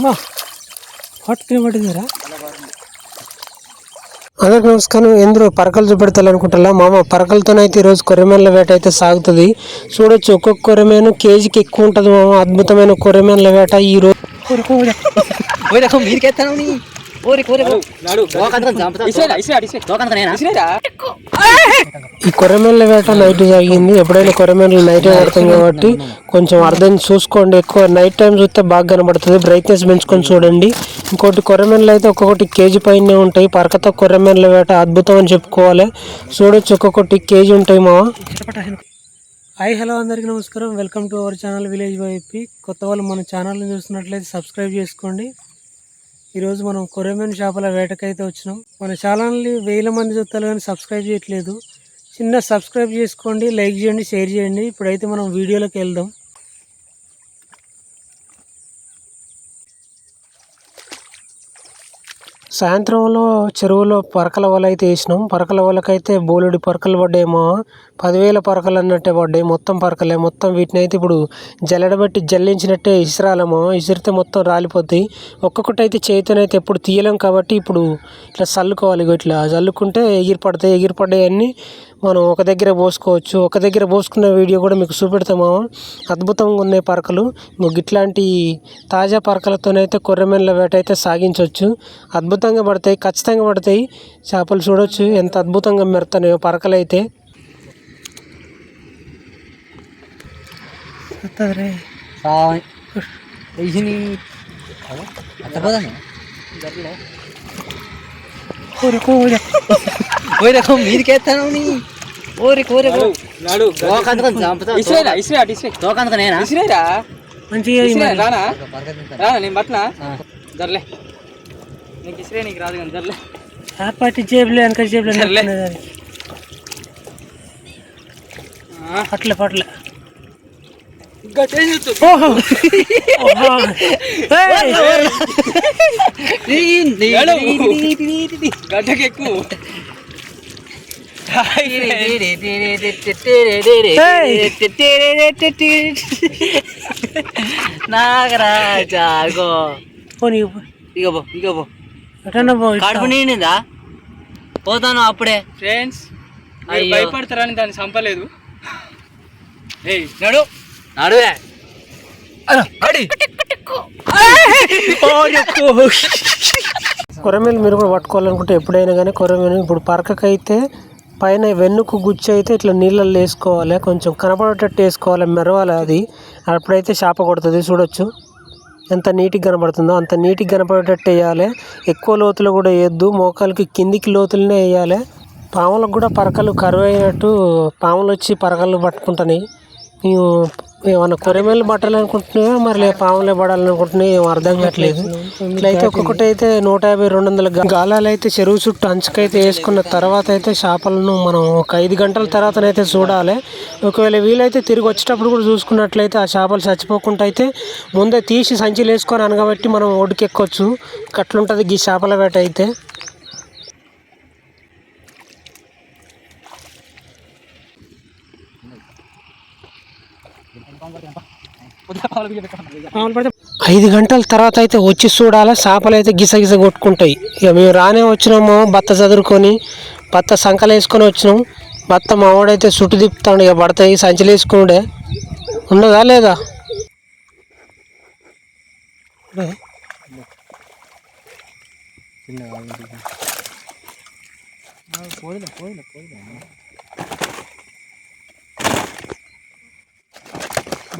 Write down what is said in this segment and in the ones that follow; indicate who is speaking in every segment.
Speaker 1: అమ్మా పట్టుకుని పట్టిందిరా అందరికి నమస్కారం. ఎందుకు పరకలు చూపెడతాను అనుకుంటా మామ పరకలతోనైతే ఈరోజు కొర్రమేన్ల వేట అయితే సాగుతుంది. చూడొచ్చు ఒక్కొక్క కొర్రమేను కేజీకి ఎక్కువ ఉంటుంది మామ. అద్భుతమైన కొర్రమేన్ల వేట ఈ ఈ కొర్రమేన్ల వేట నైట్ జరిగింది. ఎప్పుడైనా కొర్రమేన్లు నైట్ పడతాం కాబట్టి కొంచెం అర్థం చూసుకోండి. ఎక్కువ నైట్ టైం చూస్తే బాగా కనబడుతుంది. బ్రైట్నెస్ పెంచుకొని చూడండి. ఇంకోటి కొర్రమేన్లు అయితే ఒక్కొక్కటి కేజీ పైనే ఉంటాయి. పరకతో కొర్రమేన్ల వేట అద్భుతం అని చెప్పుకోవాలి. చూడొచ్చు ఒక్కొక్కటి కేజీ ఉంటాయి మా హాయ్ హలో అందరికీ నమస్కారం. Welcome to our channel village YP. కొత్త వాళ్ళు మన ఛానల్ని చూస్తున్నట్లయితే సబ్స్క్రైబ్ చేసుకోండి. ఈరోజు మనం కొర్రమేన్ చేపల వేటకైతే వచ్చినాం. మన ఛానల్ని వేల మంది చూస్తారు కానీ సబ్స్క్రైబ్ చేయట్లేదు. చిన్న సబ్స్క్రైబ్ చేసుకోండి లైక్ చేయండి షేర్ చేయండి. ఇప్పుడైతే మనం వీడియోలోకి వెళ్దాం. సాయంత్రంలో చెరువులో పరకల వల అయితే వేసినాం. పరకల వలకైతే బోలెడు పరకలు పడ్డాయేమో. పదివేల పరకలు అన్నట్టే పడ్డాయి. మొత్తం పరకలే. మొత్తం వీటిని అయితే ఇప్పుడు జల్లెడబెట్టి జల్లించినట్టే ఇసిరాలేమో. ఇసిరితే మొత్తం రాలిపోతాయి ఒక్కొక్కటి అయితే చేతినైతే ఎప్పుడు తీయలేం కాబట్టి ఇప్పుడు ఇట్లా చల్లుకోవాలి ఇట్లా. చల్లుకుంటే ఎగిరి పడతాయి ఎగిరి మనం ఒక దగ్గర పోసుకోవచ్చు. ఒక దగ్గర పోసుకున్న వీడియో కూడా మీకు చూపెడతాము అద్భుతంగా ఉన్నాయి పరకలు. మీకు ఇట్లాంటి తాజా పరకలతోనైతే కొర్రమెన్ల వేట అయితే సాగించవచ్చు. అద్భుతంగా పడతాయి ఖచ్చితంగా పడతాయి. చేపలు చూడొచ్చు. ఎంత అద్భుతంగా మెరుతున్నాయో పరకలు అయితే
Speaker 2: ఓయ్ రకం మీదకి ఎత్తాను నీ. ఓరి కోరి దోకంతకం చంపుతా దోకంతకం నేనా?
Speaker 1: మంచిగా ఈ మరి.
Speaker 3: రానా? రానా నేను పట్టినా జర్లే. నీకు ఇసిరే నీకు రాదు కానీ జర్లే.
Speaker 1: ఆ పాటి జేబులో వెనక జేబులో
Speaker 3: సర్లే.
Speaker 1: నెట్టుకునేదాన్ని. పట్ల. పట్ల ఓహో ఓహో. ఏయ్!
Speaker 3: గడ్డకి ఎక్కువ
Speaker 2: నాగరాజా ఇగో ఇగో ఇగో. కడుపు నిండిందా పోతాను అప్పుడే
Speaker 3: ఫ్రెండ్స్. భయపడతారని దాన్ని చంపలేదు ఏయ్
Speaker 2: నడు నడువే.
Speaker 1: కొరమేలు మీరు కూడా పట్టుకోవాలనుకుంటే ఎప్పుడైనా కానీ కొరమేలు ఇప్పుడు పరకకైతే పైన వెన్నుకు గుచ్చి అయితే ఇట్లా నీళ్ళల్లో వేసుకోవాలి. కొంచెం కనపడేటట్టు వేసుకోవాలి. మెరవాలి అది. అప్పుడైతే చేప కొడుతుంది చూడొచ్చు. ఎంత నీట్గా కనబడుతుందో అంత నీట్గా కనపడేటట్టు వేయాలి. ఎక్కువ లోతులో కూడా వేయద్దు. మోకాలకి కిందికి లోతులనే వేయాలి. పాములకు కూడా పరకలు కరువు అయినట్టు పాములు వచ్చి పరకలు పట్టుకుంటున్నాయి. మేము ఏమన్నా కొరమేలు పట్టాలనుకుంటున్నాయో? మరి లే పాములే పడాలనుకుంటున్నాయో? ఏం అర్థం కావట్లేదు. ఇట్లయితే ఒక్కొక్కటి అయితే నూట యాభై రెండు వందల గాలాలు అయితే చెరువు చుట్టూ అంచుకైతే వేసుకున్న తర్వాత అయితే చేపలను మనం ఒక ఐదు గంటల తర్వాతనైతే చూడాలి. ఒకవేళ వీలైతే తిరిగి వచ్చేటప్పుడు కూడా చూసుకున్నట్లయితే ఆ చేపలు చచ్చిపోకుండా అయితే ముందే తీసి సంచిలో వేసుకొని అనగబట్టి మనం ఒడికెక్కొచ్చు అట్లుంటుంది ఈ చేపల వేట అయితే. ఐదు గంటల తర్వాత అయితే వచ్చి చూడాలి. చేపలు అయితే గిసగిస కొట్టుకుంటాయి. ఇక మేము రానే వచ్చినాము బత్త చదురుకొని బత్త సంకలు వేసుకొని వచ్చినాం బత్త మావాడైతే చుట్టు తిప్పుతాడు ఇక పడతాయి సంచులు వేసుకుండే. ఉన్నదా లేదా?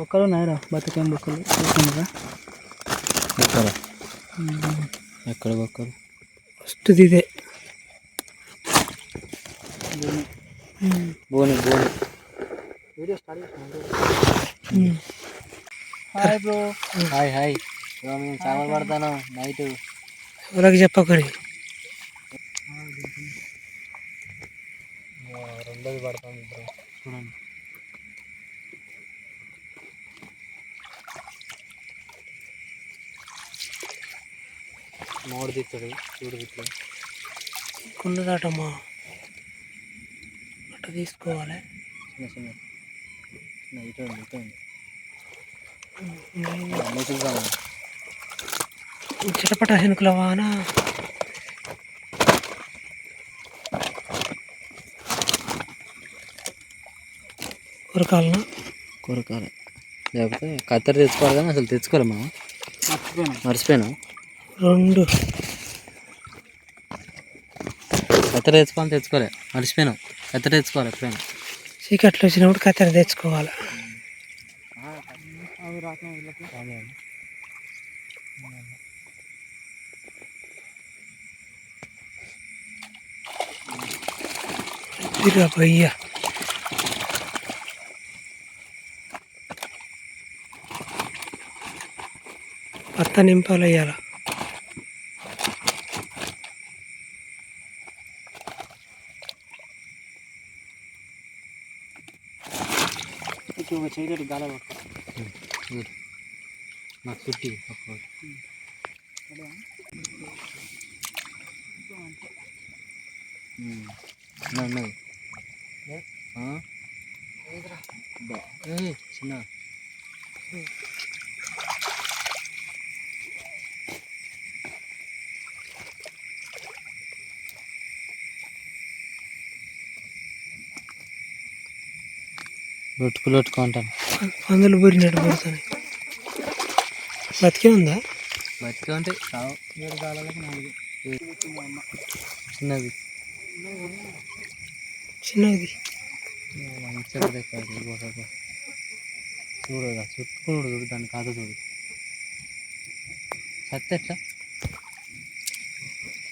Speaker 3: బొక్కలు ఉన్నాయరా బతుకేం బొక్కలు.
Speaker 2: ఎక్కడ బొక్కలు?
Speaker 1: ఫస్ట్ ఇదే.
Speaker 2: బోని బోని.
Speaker 3: Hi bro.
Speaker 2: Hi hi. ఇగో మేము చేపలు పడతాను. నైట్.
Speaker 1: ఎవరికి చెప్పకరి
Speaker 2: రెండోది పడతాను ఇప్పుడు చూడండి మోడు తిప్పుడు చూడు ఇట్లా.
Speaker 1: కున్నదాటమ్మా అట్ట తీసుకోవాలి.
Speaker 2: చిన్న చిన్న. చిన్న ఇటు ఉంది ఇటు ఉంది. మూసుకుతాను
Speaker 4: చిటపట హెనుకుల వాన. ఉరకాలనా
Speaker 2: కొరకాలి లేకపోతే కత్తెర తెచ్చుకోవాలి కానీ అసలు తెచ్చుకోలే
Speaker 3: మర్చిపోయినా.
Speaker 2: మర్చిపోయినాం?
Speaker 4: రెండు.
Speaker 2: కత్తెర తెచ్చుకోవాలి తెచ్చుకోలే. మర్చిపోయినాం కత్తెర తెచ్చుకోవాలి ఎప్పుడైనా?
Speaker 4: చీకట్లు వచ్చినప్పుడు కత్తెర తెచ్చుకోవాలి? భయ్యా పత్త నింపాలు వేయాల
Speaker 3: ఒక చేయలేదు గాలి.
Speaker 2: నాకు చుట్టి చిన్న. లొట్టుకు లొట్టుకు అంటాను
Speaker 4: పందులు బురినట్టు పడుతున్నాయి బతికే ఉందా?
Speaker 2: బతికే
Speaker 3: ఏడు గాలకు నాలుగు.
Speaker 2: చిన్నది.
Speaker 4: చిన్నది.
Speaker 2: మంచిగా దగ్గర చూడదా చుట్టుకున్నాడు చూడు దాన్ని కాదు చూడు. సత్త ఎట్లా?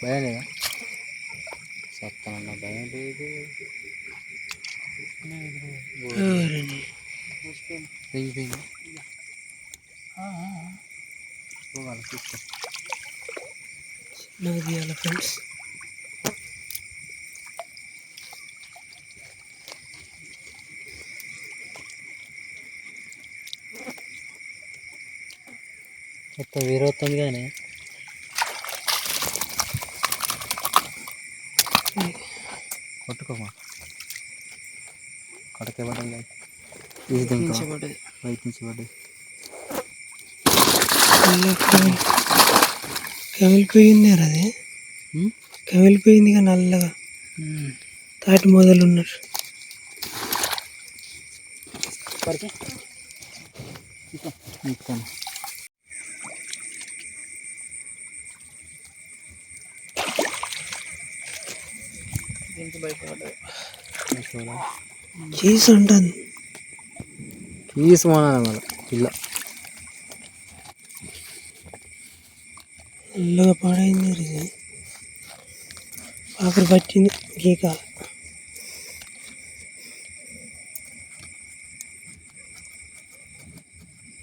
Speaker 2: భయం లేదా? సత్తనన్న భయం లేదు.
Speaker 4: చిన్నది ఫ్రెండ్స్
Speaker 2: మొత్తం వేరే కానీ. ఇది దీంట్లో బయట నుంచి పడ్డది
Speaker 4: కమిలిపోయింది అది.
Speaker 2: ఉమ్?
Speaker 4: కమిలిపోయిందిగా నల్లగా. తాటి మొదలు ఉన్నారు.
Speaker 2: ఇస్తాను
Speaker 3: పడ్డది
Speaker 4: చీజ్ ఉంటుంది
Speaker 2: తీసుకున్నాను మళ్ళీ పిల్ల.
Speaker 4: నల్లగా పాడైంది ఆఖరి పట్టింది గీక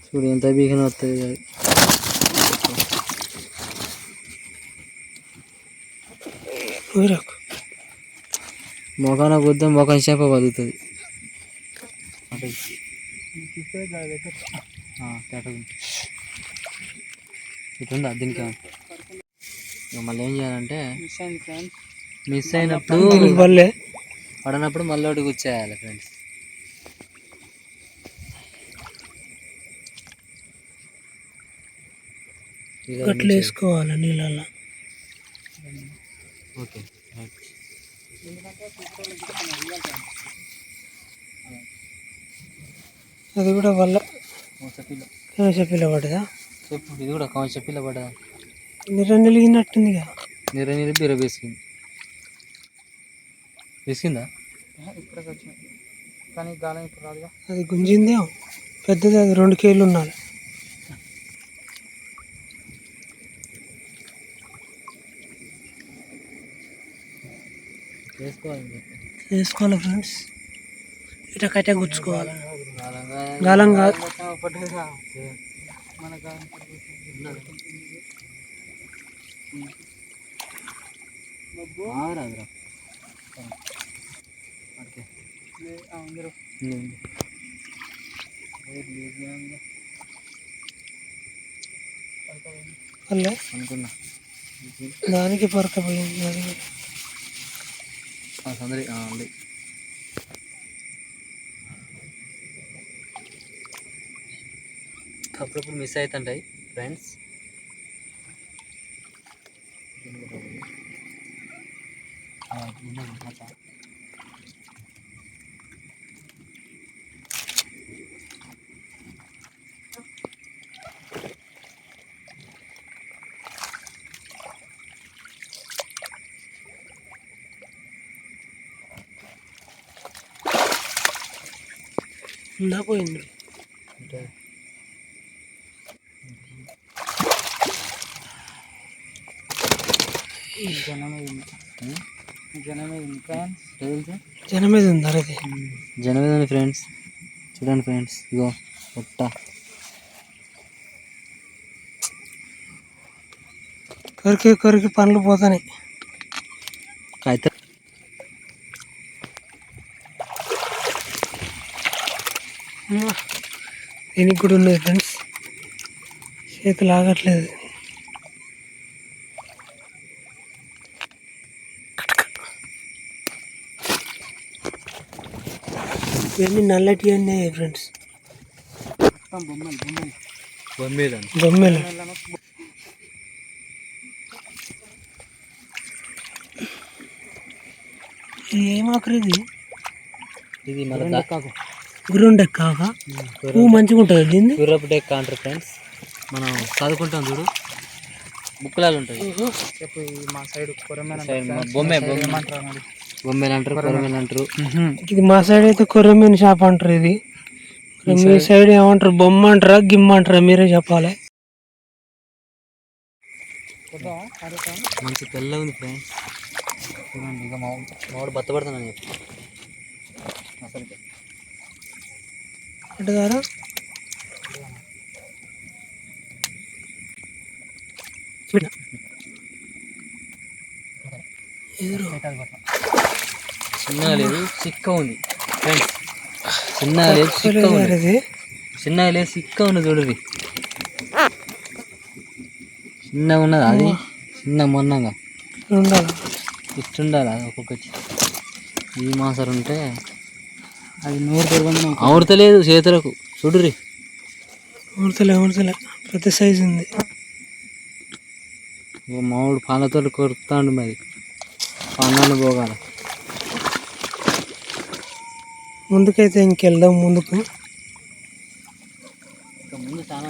Speaker 2: చూడు ఎంత బీగిన వస్తుంది మొఖాన గుద్దాం మొఖం చేప బతుకుతుంది. ఇటుందా దీనికి? ఇక మళ్ళీ ఏం చేయాలంటే
Speaker 3: మిస్ అయింది ఫ్రెండ్స్
Speaker 2: మిస్ అయినప్పుడు పడినప్పుడు మళ్ళీ ఒకటి కూర్చేయాలి ఫ్రెండ్స్
Speaker 4: గట్లు వేసుకోవాలి నీళ్ళల్లో.
Speaker 2: ఓకే
Speaker 4: అది కూడా వల్ల
Speaker 2: పిల్ల.
Speaker 4: చెప్పిల్ల పడ్డదా?
Speaker 2: చెప్పు ఇది కూడా కౌన్స పిల్ల పడ్డదా?
Speaker 4: నిర నిలిగినట్టుందిగా
Speaker 2: నీర నీరు బీర వేసుకుంది వేసిందా
Speaker 3: కానీ గాలం ఇప్పుడు రాదుగా.
Speaker 4: అది గుంజిందే పెద్దది అది రెండు కేళ్ళు ఉండాలి.
Speaker 2: వేసుకోవాలి
Speaker 4: ఫ్రెండ్స్. ఇట కట్ట గుచ్చుకోవాలి. గాలం కాదు
Speaker 3: పడ్డదిగా
Speaker 2: అనుకున్నా
Speaker 4: దానికి పొరకపోయింది అది కూడా.
Speaker 2: అప్పుడప్పుడు మిస్ అవుతుంటాయి ఫ్రెండ్స్
Speaker 1: ఉందా పోయింది
Speaker 3: జనమే జనమే ఫ్రెండ్స్
Speaker 1: జనం మీద ఉందా అది
Speaker 2: జనమేదండి ఫ్రెండ్స్ చూడండి ఫ్రెండ్స్ ఇగో పొట్ట
Speaker 1: కొరికి కొరికి పనులు పోతాయి
Speaker 2: అయితే
Speaker 1: దీనికి కూడా ఉన్నాయి ఫ్రెండ్స్ చేతులు ఆగట్లేదు ఇవన్నీ నల్లటి అన్నీ ఫ్రెండ్స్
Speaker 3: బొమ్మలు.
Speaker 1: ఇది ఏం ఆఖరి ఇది?
Speaker 2: ఇది మన
Speaker 1: గురుండె కాక పువ్వు మంచిగా ఉంటుంది దీన్ని?
Speaker 2: గుర్రపు డెక్క అంటారు ఫ్రెండ్స్ మనం చదువుకుంటాం చూడు. బుక్కులాలు ఉంటాయి.
Speaker 3: మా సైడ్
Speaker 2: బొమ్మే బొమ్మే. బొమ్మేలు అంటారు కొరమేలు అంటారు
Speaker 1: ఇది మా సైడ్ అయితే కొర్రమీన షాప్ అంటారు ఇది. మీ సైడ్ ఏమంటారు? బొమ్మ అంటారా గిమ్మ అంటారా? మీరే చెప్పాలి.
Speaker 2: మంచి తెల్లగా ఉంది ఫ్రెండ్స్. చూడండి ఇక మా మామిడి చెప్పి.
Speaker 1: ఎదురు.
Speaker 2: చిన్నగా లేదు చిక్క ఉంది. ఫ్రెండ్స్ చిన్నగా లేదు చిక్క ఉంది. చిన్నగా లేదు చిక్క ఉంది చూడరి చిన్నగా ఉన్నది అది? చిన్న మొన్నగా.
Speaker 1: ఉండాలి?
Speaker 2: ఇట్టుండాలి అది ఒక్కొక్కటి? ఈ మాసరు ఉంటే
Speaker 3: అది నూరు తిరగదు
Speaker 2: ఆవుడతలేదు చేతులకు. చూడురి
Speaker 1: ఉడతలే ఉడతలే పెద్ద సైజు ఉంది.
Speaker 2: మామిడి పాలతో కొరుకుతాండు మరి. పన్నాను పోగాల.
Speaker 1: ముందుకైతే ఇంకెళ్దాం ముందుకు.
Speaker 2: ముందు చాలా